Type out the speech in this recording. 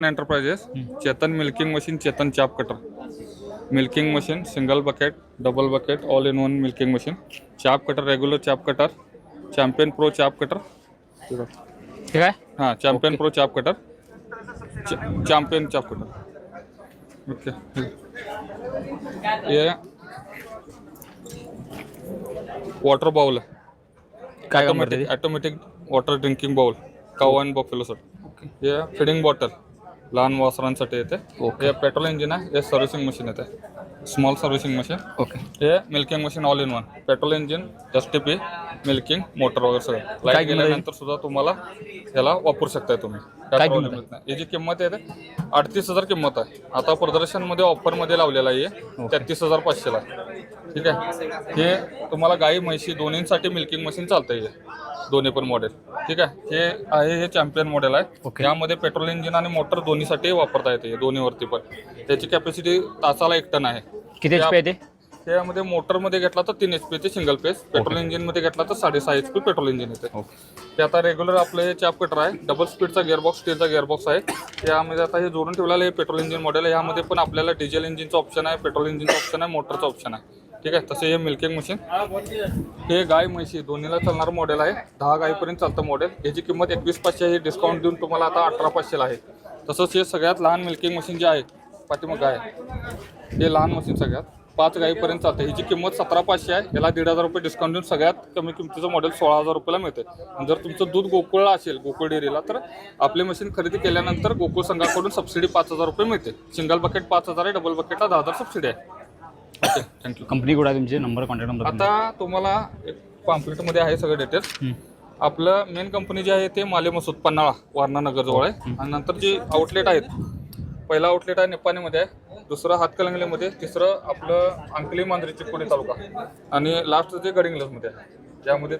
Enterprises Chetan milking machine Chetan chaff cutter milking machine single bucket double bucket all in one milking machine chaff cutter regular chaff cutter champion pro chaff cutter ठीक है? हाँ champion pro chaff cutter champion chaff cutter okay ये water bowl है काय automatic automatic water drinking bowl कावा आणि बफेलोसाठी हे feeding bottle लहान वासरांसाठी येते ओके. हे पेट्रोल इंजिन आहे हे सर्व्हिसिंग मशीन येते स्मॉल सर्व्हिसिंग मशीन ओके हे milking machine all in one petrol engine S T P milking motor वगैरे सगळं. लाइट किंमत आहे? गेल्यानंतर सुद्धा तुम्हाला याला वापरू शकताय तुम्ही. काय काय प्रॉब्लेम किंमत येत नाही याची किंमत आहे ते अडतीस हजार किंमत आहे. आता प्रदर्शनमध्ये ऑफरमध्ये लावलेला आहे. तेहतीस हजार पाचशेला. ठीक आहे? हे तुम्हाला गाई म्हैशी दोन्हींसाठी मिल्किंग मशीन चालतं हे. दोन्ही पण मॉडेल ठीक आहे? हे आहे हे चॅम्पियन मॉडेल आहे. ओके. यामध्ये पेट्रोल इंजिन आणि मोटर दोन्हीसाठी वापरता येते दोन्हीवरती पण. त्याची कॅपॅसिटी तासाला एक टन आहे. किती एच पी आहे ते? त्यामध्ये मोटरमध्ये घेतला तर तीन एच पी ते सिंगल पेस पेट्रोल इंजिनमध्ये घेतला तर साडेसहा एच पी पेट्रोल इंजिन येते. ते आता रेग्युलर आपलं हे चाप कटर आहे डबल स्पीडचा गिअरबॉक्स स्टीलचा गिअरबॉक्स आहे. यामध्ये आता हे जोडून ठेवलेलं हे पेट्रोल इंजिन मॉडेल आहे. यामध्ये पण आपल्याला डिझेल इंजिनचं ऑप्शन आहे पेट्रोल इंजिनचं ऑप्शन आहे मोटरचं ऑप्शन आहे. ठीक आहे? तसे हे मिल्किंग मशीन हे गाय म्हैशी दोन्हीला चालणारं मॉडेल आहे. दहा गायीपर्यंत चालतं मॉडेल याची किंमत एकवीस पाचशे आहे. डिस्काउंट देऊन तुम्हाला आता अठरा पाचशेला आहे. तसंच हे सगळ्यात लहान मिल्किंग मशीन जे आहे पाठीमागं आहे. हे लहान मशीन सगळ्यात. पाच गाईपर्यंत चालते. ह्याची किंमत सतरा पाचशे आहे. याला दीड हजार रुपये डिस्काउंट देऊन सगळ्यात कमी किमतीचं मॉडेल सोळा हजार रुपयाला मिळते. आणि जर तुमचं दूध गोकुळला असेल गोकुळ डेअरीला तर आपले मशीन खरेदी केल्यानंतर गोकुळ संघाकडून सबसिडी पाच हजार रुपये मिळते. सिंगल बकेट पाच हजार आहे डबल बकेटला दहा हजार सबसिडी आहे. ओके थँक्यू कंपनी कुठं आहे तुमचे? नंबर कॉन्टॅक्ट नंबर आता तुम्हाला एक पॅम्पलेटमध्ये आहे सगळे डिटेल्स आपलं मेन कंपनी जी आहे ते माले मसूद पन्हाळा वारणा नगर जवळ आहे आणि नंतर जे आउटलेट आहेत पहिला आउटलेट आहे निप्पाणीमध्ये आहे दुसरं हातकलंगलीमध्ये तिसरं आपलं अंकली मांजरी चिकोडी तालुका. आणि लास्ट जे गडिंग्लजमध्ये आहे. त्यामध्ये